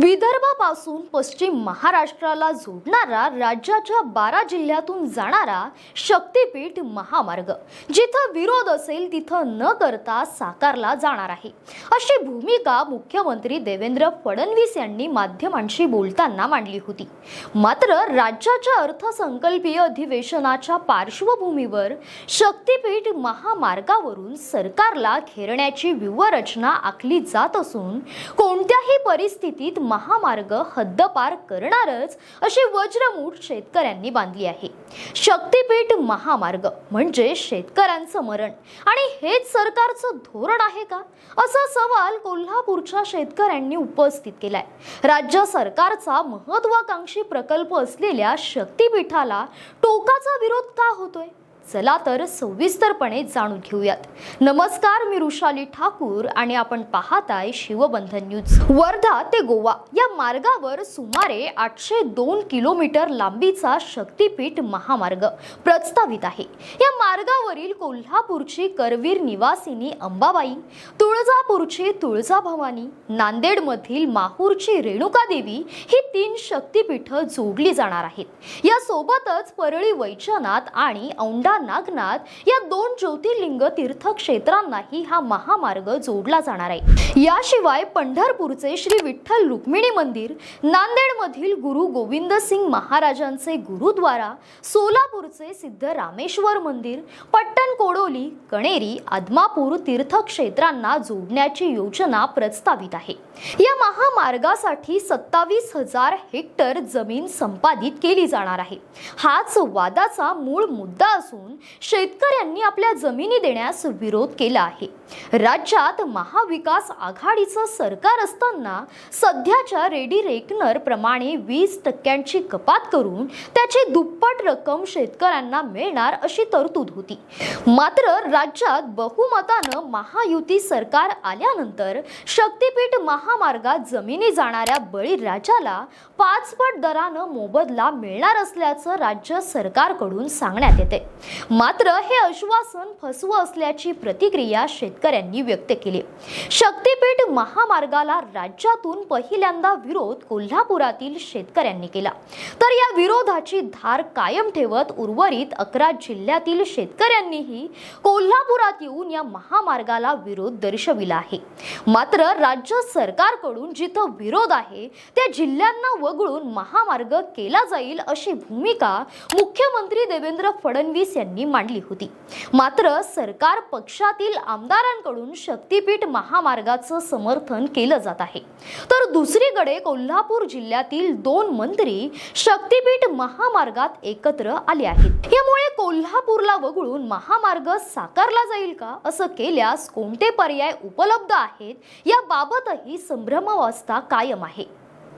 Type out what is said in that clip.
विदर्भापासून पश्चिम महाराष्ट्राला जोडणारा राज्याच्या बारा जिल्ह्यातून जाणारा शक्तीपीठ महामार्ग जिथं विरोध असेल तिथं न करता साकारला जाणार आहे. अशी भूमिका मुख्यमंत्री देवेंद्र फडणवीस यांनी माध्यमांशी बोलताना मांडली होती. मात्र राज्याच्या अर्थसंकल्पीय अधिवेशनाच्या पार्श्वभूमीवर शक्तीपीठ महामार्गावरून सरकारला घेरण्याची व्यूहरचना आखली जात असून कोणत्याही परिस्थितीत महामार्ग हद्दपार करणारच अशी वज्रमूठ शेतकऱ्यांनी बांधली आहे. शक्तीपीठ महामार्ग म्हणजे शेतकऱ्यांचं मरण. आणि हेच सरकारचं धोरण आहे का? असा सवाल कोल्हापूरच्या शेतकऱ्यांनी उपस्थित केलाय. राज्य सरकारचा महत्वाकांक्षी प्रकल्प असलेल्या शक्तीपीठाला टोकाचा विरोध का होतोय? चला तर सविस्तरपणे जाणून घेऊयात. नमस्कार मी रुशाली ठाकूर आणि आपण पाहताय शिवबंधन न्यूज. वर्धा ते गोवा या मार्गावर सुमारे आठशे दोन किलोमीटर लांबीचा शक्तीपीठ महामार्ग प्रस्तावित आहे. या मार्गावरील कोल्हापूरची करवीर निवासिनी अंबाबाई तुळजापूरची तुळजाभवानी नांदेडमधील माहूरची रेणुका देवी ही तीन शक्तीपीठ जोडली जाणार आहेत. या सोबतच परळी वैजनाथ आणि औंढा नागनाथ या दोन ज्योतिर्लिंग तीर्थक्षेत्रांनाही हा महामार्ग जोडला जाणार आहे. याशिवाय पंढरपूरचे श्री विठ्ठल रुक्मिणी मंदिर नांदेडमधील गुरु गोविंद सिंग महाराजांचे गुरुद्वारा सोलापूरचे सिद्ध रामेश्वर मंदिर पट्टण कोडोली कणेरी आदमापूर तीर्थक्षेत्रांना जोडण्याची योजना प्रस्तावित आहे. या महामार्गासाठी सत्तावीस हजार हेक्टर जमीन संपादित केली जाणार आहे. हाच वादाचा मूळ मुद्दा असून शेतकऱ्यांनी आपल्या जमिनी देण्यास विरोध केला आहे. राज्यात महाविकास आघाडीचं सरकार असताना सध्याच्या रेडी रेकनर प्रमाणे वीस टक्क्यांची कपात करून त्याची दुप्पट रक्कम शेतकऱ्यांना मिळणार अशी तरतूद होती. मात्र राज्यात बहुमतानं महायुती सरकार आल्यानंतर शक्तीपीठ महामार्गात जमिनी जाणाऱ्या बळीराजाला पाचपट दरानं मोबदला मिळणार असल्याचं राज्य सरकारकडून सांगण्यात येते मात्र हे आश्वासन फसवं असल्याची प्रतिक्रिया शेतकऱ्यांनी व्यक्त केली. शक्तीपीठ महामार्गाला राज्यातून पहिल्यांदा विरोध कोल्हापुरातील शेतकऱ्यांनी केला. तर या विरोधाची धार कायम ठेवत उर्वरित अकरा जिल्ह्यातील शेतकऱ्यांनीही कोल्हापुरात येऊन या महामार्गाला विरोध दर्शविला आहे. मात्र राज्य सरकारकडून जिथं विरोध आहे त्या जिल्ह्यांना वगळून महामार्ग केला जाईल अशी भूमिका मुख्यमंत्री देवेंद्र फडणवीस यांनी मांडली होती. मात्र सरकार पक्षातील आमदारांकडून शक्तीपीठ महामार्गाचं समर्थन केलं जात आहे. तर दुसरीकडे कोल्हापूर जिल्ह्यातील दोन मंत्री शक्तीपीठ महामार्गात एकत्र आले आहेत. यामुळे कोल्हापूरला वगळून महामार्ग साकारला जाईल का? असं केल्यास कोणते पर्याय उपलब्ध आहेत? याबाबतही संभ्रमावस्था कायम आहे.